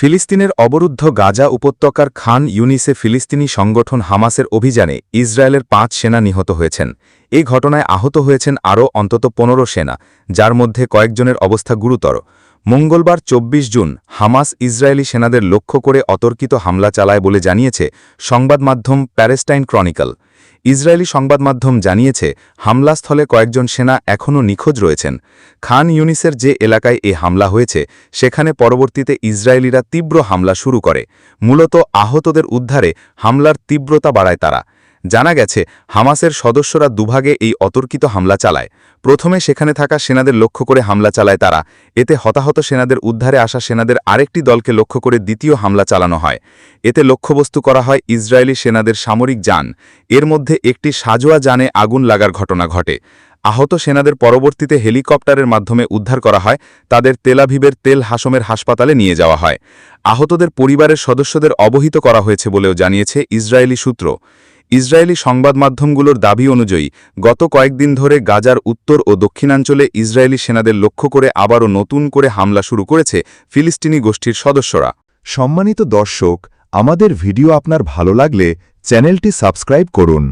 ফিলিস্তিনের অবরুদ্ধ গাজা উপত্যকার খান ইউনিসে ফিলিস্তিনি সংগঠন হামাসের অভিযানে ইসরায়েলের পাঁচ সেনা নিহত হয়েছেন। এই ঘটনায় আহত হয়েছেন আরও অন্তত পনেরো সেনা, যার মধ্যে কয়েকজনের অবস্থা গুরুতর। মঙ্গলবার ২৪ জুন হামাস ইসরায়েলি সেনাদের লক্ষ্য করে অতর্কিত হামলা চালায় বলে জানিয়েছে সংবাদ মাধ্যম প্যালেস্টাইন ক্রনিকল। ইসরায়েলি সংবাদ মাধ্যম জানিয়েছে, হামলাস্থলে কয়েকজন সেনা এখনও নিখোঁজ রয়েছেন। খান ইউনিসের যে এলাকায় এই হামলা হয়েছে, সেখানে পরবর্তীতে ইসরায়েলিরা তীব্র হামলা শুরু করে। মূলত আহতদের উদ্ধারে হামলার তীব্রতা বাড়ায় তারা। জানা গেছে, হামাসের সদস্যরা দুভাগে এই অতর্কিত হামলা চালায়। প্রথমে সেখানে থাকা সেনাদের লক্ষ্য করে হামলা চালায় তারা। এতে হতাহত সেনাদের উদ্ধারে আসা সেনাদের আরেকটি দলকে লক্ষ্য করে দ্বিতীয় হামলা চালানো হয়। এতে লক্ষ্যবস্তু করা হয় ইসরায়েলি সেনাদের সামরিক যান। এর মধ্যে একটি সাজোয়া যানে আগুন লাগার ঘটনা ঘটে। আহত সেনাদের পরবর্তীতে হেলিকপ্টারের মাধ্যমে উদ্ধার করা হয়, তাদের তেলাভিবের তেল হাসমের হাসপাতালে নিয়ে যাওয়া হয়। আহতদের পরিবারের সদস্যদের অবহিত করা হয়েছে বলেও জানিয়েছে ইসরায়েলি সূত্র। ইসরায়েলি সংবাদ মাধ্যমগুলোর দাবি অনুযায়ী, গত কয়েকদিন ধরে গাজার উত্তর ও দক্ষিণাঞ্চলে ইসরায়েলি সেনাদের লক্ষ্য করে আবারও নতুন করে হামলা শুরু করেছে ফিলিস্তিনি গোষ্ঠীর সদস্যরা। সম্মানিত দর্শক, আমাদের ভিডিও আপনার ভালো লাগলে চ্যানেলটি সাবস্ক্রাইব করুন।